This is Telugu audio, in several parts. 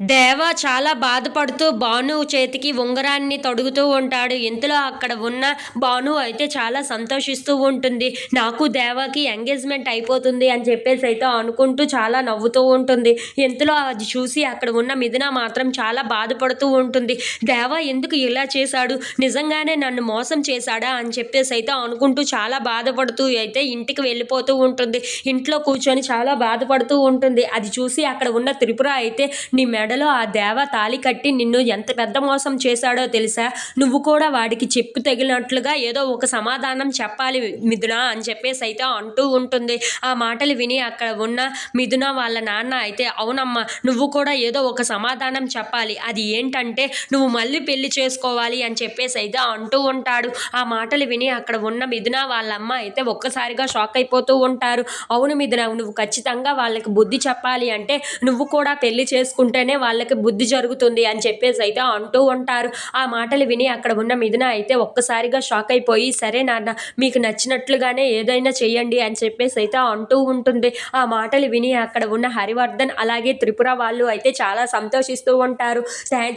దేవ చాలా బాధపడుతూ భాను చేతికి ఉంగరాన్ని తొడుగుతూ ఉంటాడు. ఇంతలో అక్కడ ఉన్న భాను అయితే చాలా సంతోషిస్తూ ఉంటుంది. నాకు దేవాకి ఎంగేజ్మెంట్ అయిపోతుంది అని చెప్పేసి అయితే అనుకుంటూ చాలా నవ్వుతూ ఉంటుంది. ఇంతలో అది చూసి అక్కడ ఉన్న మిథున మాత్రం చాలా బాధపడుతూ ఉంటుంది. దేవ ఎందుకు ఇలా చేశాడు? నిజంగానే నన్ను మోసం చేశాడా అని చెప్పేసి అయితే అనుకుంటూ చాలా బాధపడుతూ అయితే ఇంటికి వెళ్ళిపోతూ ఉంటుంది. ఇంట్లో కూర్చొని చాలా బాధపడుతూ ఉంటుంది. అది చూసి అక్కడ ఉన్న త్రిపుర అయితే నీ మెడలో ఆ దేవ తాళి కట్టి నిన్ను ఎంత పెద్ద మోసం చేశాడో తెలుసా? నువ్వు కూడా వాడికి చెప్పు తగిలినట్లుగా ఏదో ఒక సమాధానం చెప్పాలి మిథున అని చెప్పేసి అయితే అంటూ ఉంటుంది. ఆ మాటలు విని అక్కడ ఉన్న మిథున వాళ్ళ నాన్న అయితే అవునమ్మా నువ్వు కూడా ఏదో ఒక సమాధానం చెప్పాలి. అది ఏంటంటే నువ్వు మళ్ళీ పెళ్ళి చేసుకోవాలి అని చెప్పేసి అయితే అంటూ ఉంటాడు. ఆ మాటలు విని అక్కడ ఉన్న మిథున వాళ్ళమ్మ అయితే ఒక్కసారిగా షాక్ అయిపోతూ ఉంటారు. అవును మిథున నువ్వు ఖచ్చితంగా వాళ్ళకి బుద్ధి చెప్పాలి అంటే నువ్వు కూడా పెళ్ళి చేసుకుంటేనే వాళ్ళకి బుద్ధి జరుగుతుంది అని చెప్పేసి అయితే అంటూ ఉంటారు. ఆ మాటలు విని అక్కడ ఉన్న మిథున అయితే ఒక్కసారిగా షాక్ అయిపోయి సరే నాన్న మీకు నచ్చినట్లుగానే ఏదైనా చేయండి అని చెప్పేసి అయితే అంటూ ఉంటుంది. ఆ మాటలు విని అక్కడ ఉన్న హరివర్ధన్ అలాగే త్రిపుర వాళ్ళు అయితే చాలా సంతోషిస్తూ ఉంటారు.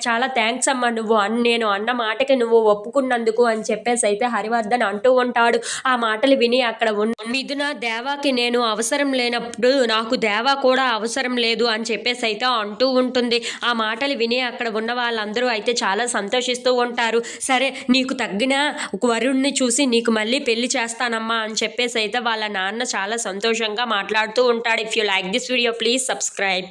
చాలా థ్యాంక్స్ అమ్మా నువ్వు అని నేను అన్న మాటకి నువ్వు ఒప్పుకున్నందుకు అని చెప్పేసి అయితే హరివర్ధన్ అంటూ ఉంటాడు. ఆ మాటలు విని అక్కడ ఉన్న మిథున దేవాకి నేను అవసరం లేనప్పుడు నాకు దేవా కూడా అవసరం లేదు అని చెప్పేసి అయితే అంటూ ఉంటుంది. ఉంటుంది ఆ మాటలు విని అక్కడ ఉన్న వాళ్ళందరూ అయితే చాలా సంతోషిస్తూ ఉంటారు. సరే నీకు తగ్గిన వరుణ్ణి చూసి నీకు మళ్ళీ పెళ్ళి చేస్తానమ్మా అని చెప్పేసి అయితే వాళ్ళ నాన్న చాలా సంతోషంగా మాట్లాడుతూ ఉంటాడు. If you like this video please subscribe